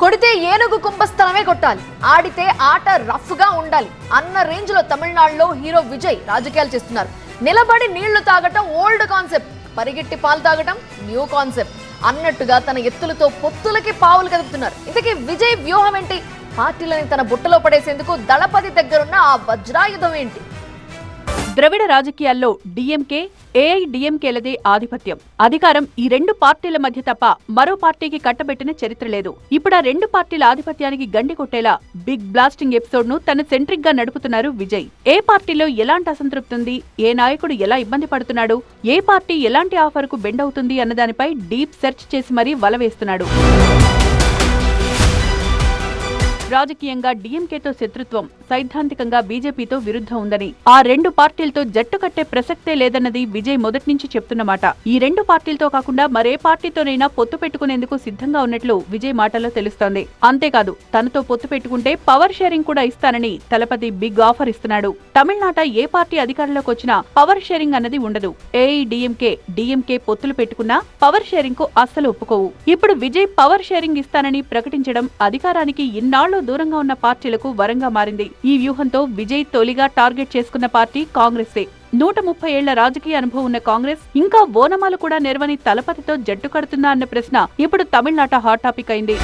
కొడితే ఏనుగు కుంభస్థలమే కొట్టాలి. ఆడితే ఆట రఫ్గా ఉండాలి. అన్న రేంజ్లో తమిళనాడులో హీరో విజయ్ రాజకీయాలు చేస్తున్నారు. నిలబడి నీళ్ళు తాగటం ఓల్డ్ కాన్సెప్ట్. పరిగెట్టి పాలు తాగటం న్యూ కాన్సెప్ట్. అన్నట్టుగా తన ఎత్తులతో పొత్తులకి పావులు కదుపుతున్నారు. ఇంతకీ విజయ్ వ్యూహం ఏంటి? పార్టీలని తన బుట్టలో పడేసేందుకు దళపతి దగ్గరున్న ఆ వజ్రాయుధం ఏంటి? ద్రవిడ రాజకీయాల్లో డిఎంకే ఏఐడిఎంకేలదే ఆధిపత్యం. అధికారం ఈ రెండు పార్టీల మధ్య తప్ప మరో పార్టీకి కట్టబెట్టిన చరిత్ర లేదు. ఇప్పుడు ఆ రెండు పార్టీల ఆధిపత్యానికి గండి కొట్టేలా బిగ్ బ్లాస్టింగ్ ఎపిసోడ్ను తన సెంట్రిక్గా నడుపుతున్నారు విజయ్. ఏ పార్టీలో ఎలాంటి అసంతృప్తి ఉంది? ఏ నాయకుడు ఎలా ఇబ్బంది పడుతున్నాడు? ఏ పార్టీ ఎలాంటి ఆఫర్కు బెండ్ అవుతుంది అన్నదానిపై డీప్ సెర్చ్ చేసి మరీ వల వేస్తున్నాడు. రాజకీయంగా డీఎంకేతో శత్రుత్వం సైద్ధాంతికంగా బీజేపీతో విరుద్ధం ఉందని. ఆ రెండు పార్టీలతో జట్టు కట్టే ప్రసక్తే లేదన్నది విజయ్ మొదటి నుంచి చెప్తున్నమాట ఈ రెండు పార్టీలతో కాకుండా మరే పార్టీతోనైనా పొత్తు పెట్టుకునేందుకు సిద్ధంగా ఉన్నట్లు విజయ్ మాటల్లో తెలుస్తోంది. అంతేకాదు తనతో పొత్తు పెట్టుకుంటే పవర్ షేరింగ్ కూడా ఇస్తానని తలపతి బిగ్ ఆఫర్ ఇస్తున్నాడు. తమిళనాట ఏ పార్టీ అధికారంలోకి వచ్చినా పవర్ షేరింగ్ అన్నది ఉండదు. ఏఐడిఎంకే డిఎంకే పొత్తులు పెట్టుకున్నా పవర్ షేరింగ్కు అస్సలు ఒప్పుకోవు. ఇప్పుడు విజయ్ పవర్ షేరింగ్ ఇస్తానని ప్రకటించడం అధికారానికి ఇన్నాళ్ళు దూరంగా ఉన్న పార్టీలకు వరంగా మారింది. ఈ వ్యూహంతో విజయ్ తొలిగా టార్గెట్ చేసుకున్న పార్టీ కాంగ్రెసే. నూట ముప్పై ఏళ్ళ రాజకీయ అనుభవం ఉన్న కాంగ్రెస్ ఇంకా ఓనమాలు కూడా నెరవని తలపతితో జట్టు కడుతుందా అన్న ప్రశ్న ఇప్పుడు తమిళనాట హాట్ టాపిక్ అయింది.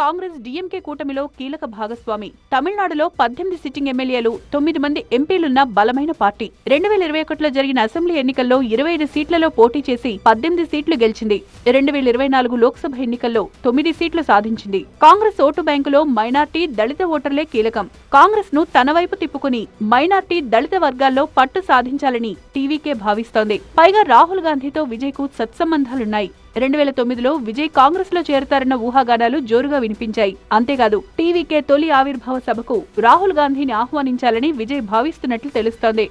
కాంగ్రెస్ డిఎంకే కూటమిలో కీలక భాగస్వామి. తమిళనాడులో పద్దెనిమిది సిట్టింగ్ ఎమ్మెల్యేలు తొమ్మిది మంది ఎంపీలున్న బలమైన పార్టీ. రెండు వేల ఇరవై ఒకటిలో జరిగిన అసెంబ్లీ ఎన్నికల్లో ఇరవై ఐదు సీట్లలో పోటీ చేసి పద్దెనిమిది సీట్లు గెలిచింది. రెండు వేల ఇరవై నాలుగు లోక్సభ ఎన్నికల్లో తొమ్మిది సీట్లు సాధించింది. కాంగ్రెస్ ఓటు బ్యాంకులో మైనార్టీ దళిత ఓటర్లే కీలకం. కాంగ్రెస్ను తన వైపు తిప్పుకుని మైనార్టీ దళిత వర్గాల్లో పట్టు సాధించాలని టీవీకే భావిస్తోంది. పైగా రాహుల్ గాంధీతో విజయ్కు సత్సంబంధాలున్నాయి. రెండు వేల తొమ్మిదిలో విజయ్ కాంగ్రెస్లో చేరతారన్న ఊహాగానాలు జోరుగా వినిపించాయి. అంతేకాదు టీవీకే తొలి ఆవిర్భావ సభకు రాహుల్ గాంధీని ఆహ్వానించాలని విజయ్ భావిస్తున్నట్లు తెలుస్తోంది.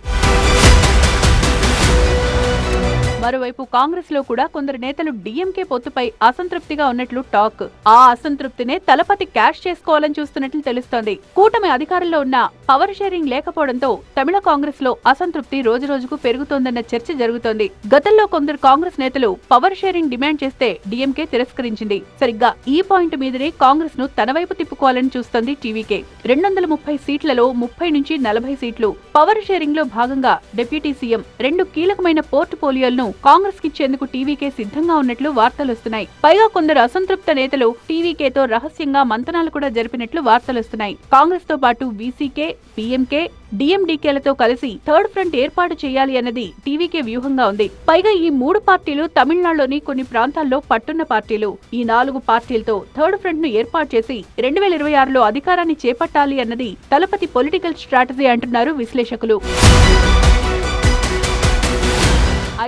మరోవైపు కాంగ్రెస్లో కూడా కొందరు నేతలు డీఎంకే పొత్తుపై అసంతృప్తిగా ఉన్నట్లు టాక్. ఆ అసంతృప్తినే తలపతి క్యాష్ చేసుకోవాలని చూస్తున్నట్లు తెలుస్తోంది. కూటమి అధికారంలో ఉన్న పవర్ షేరింగ్ లేకపోవడంతో తమిళ కాంగ్రెస్లో అసంతృప్తి రోజు రోజుకు పెరుగుతోందన్న చర్చ జరుగుతోంది. గతంలో కొందరు కాంగ్రెస్ నేతలు పవర్ షేరింగ్ డిమాండ్ చేస్తే డీఎంకే తిరస్కరించింది. సరిగ్గా ఈ పాయింట్ మీదనే కాంగ్రెస్ను తన వైపు తిప్పుకోవాలని చూస్తోంది టీవీకే. రెండు వందల ముప్పై సీట్లలో ముప్పై నుంచి నలభై సీట్లు. పవర్ షేరింగ్లో భాగంగా డిప్యూటీ సీఎం రెండు కీలకమైన పోర్ట్ఫోలియోలను కాంగ్రెస్ కిచ్చేందుకు టీవీకే సిద్ధంగా ఉన్నట్లు వార్తలొస్తున్నాయి పైగా కొందరు అసంతృప్త నేతలు టీవీకేతో రహస్యంగా మంతనాలు కూడా జరిపినట్లు వార్తలొస్తున్నాయి కాంగ్రెస్తో పాటు వీసీకే పీఎంకే డిఎండికేలతో కలిసి థర్డ్ ఫ్రంట్ ఏర్పాటు చేయాలి అన్నది టీవీకే వ్యూహంగా ఉంది. పైగా ఈ మూడు పార్టీలు తమిళనాడులోని కొన్ని ప్రాంతాల్లో పట్టున్న పార్టీలు. ఈ నాలుగు పార్టీలతో థర్డ్ ఫ్రంట్ను ఏర్పాటు చేసి రెండు వేల ఇరవై ఆరులో అధికారాన్ని చేపట్టాలి అన్నది తలపతి పొలిటికల్ స్ట్రాటజీ అంటున్నారు విశ్లేషకులు.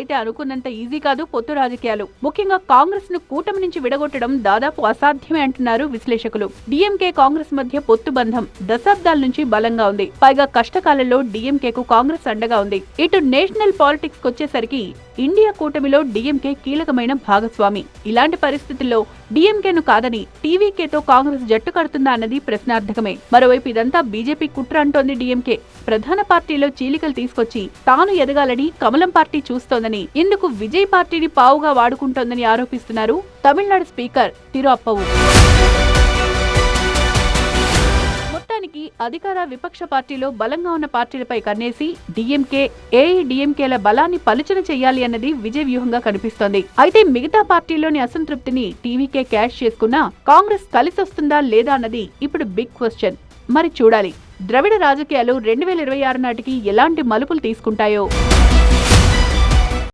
అయితే అనుకున్నంత ఈజీ కాదు పొత్తు రాజకీయాలు. ముఖ్యంగా కాంగ్రెస్ను కూటమి నుంచి విడగొట్టడం దాదాపు అసాధ్యమే అంటున్నారు విశ్లేషకులు. డిఎంకే కాంగ్రెస్ మధ్య పొత్తు బంధం దశాబ్దాల నుంచి బలంగా ఉంది. పైగా కష్టకాలంలో డిఎంకేకు కాంగ్రెస్ అండగా ఉంది. ఇటు నేషనల్ పాలిటిక్స్ వచ్చేసరికి ఇండియా కూటమిలో డిఎంకే కీలకమైన భాగస్వామి. ఇలాంటి పరిస్థితుల్లో డిఎంకేను కాదని టీవీకేతో కాంగ్రెస్ జట్టు కడుతుందా అన్నది ప్రశ్నార్థకమే. మరోవైపు ఇదంతా బీజేపీ కుట్ర అంటోంది డిఎంకే. ప్రధాన పార్టీలో చీలికలు తీసుకొచ్చి తాను ఎదగాలని కమలం పార్టీ చూస్తోందని ఇందుకు విజయ్ పార్టీని పావుగా వాడుకుంటోందని ఆరోపిస్తున్నారు తమిళనాడు స్పీకర్ తిరు అప్పవు అధికార విపక్ష పార్టీలో బలంగా ఉన్న పార్టీలపై కన్నేసి డిఎంకే ఏఐడిఎంకేల బలాన్ని పలుచన చేయాలి అన్నది విజయ వ్యూహంగా కనిపిస్తోంది. అయితే మిగతా పార్టీలోని అసంతృప్తిని టీవీకే క్యాష్ చేసుకున్నా కాంగ్రెస్ కలిసొస్తుందా లేదా అన్నది ఇప్పుడు బిగ్ క్వశ్చన్. మరి చూడాలి. ద్రవిడ రాజకీయాలు రెండు వేల ఇరవై ఆరు నాటికి ఎలాంటి మలుపులు తీసుకుంటాయో.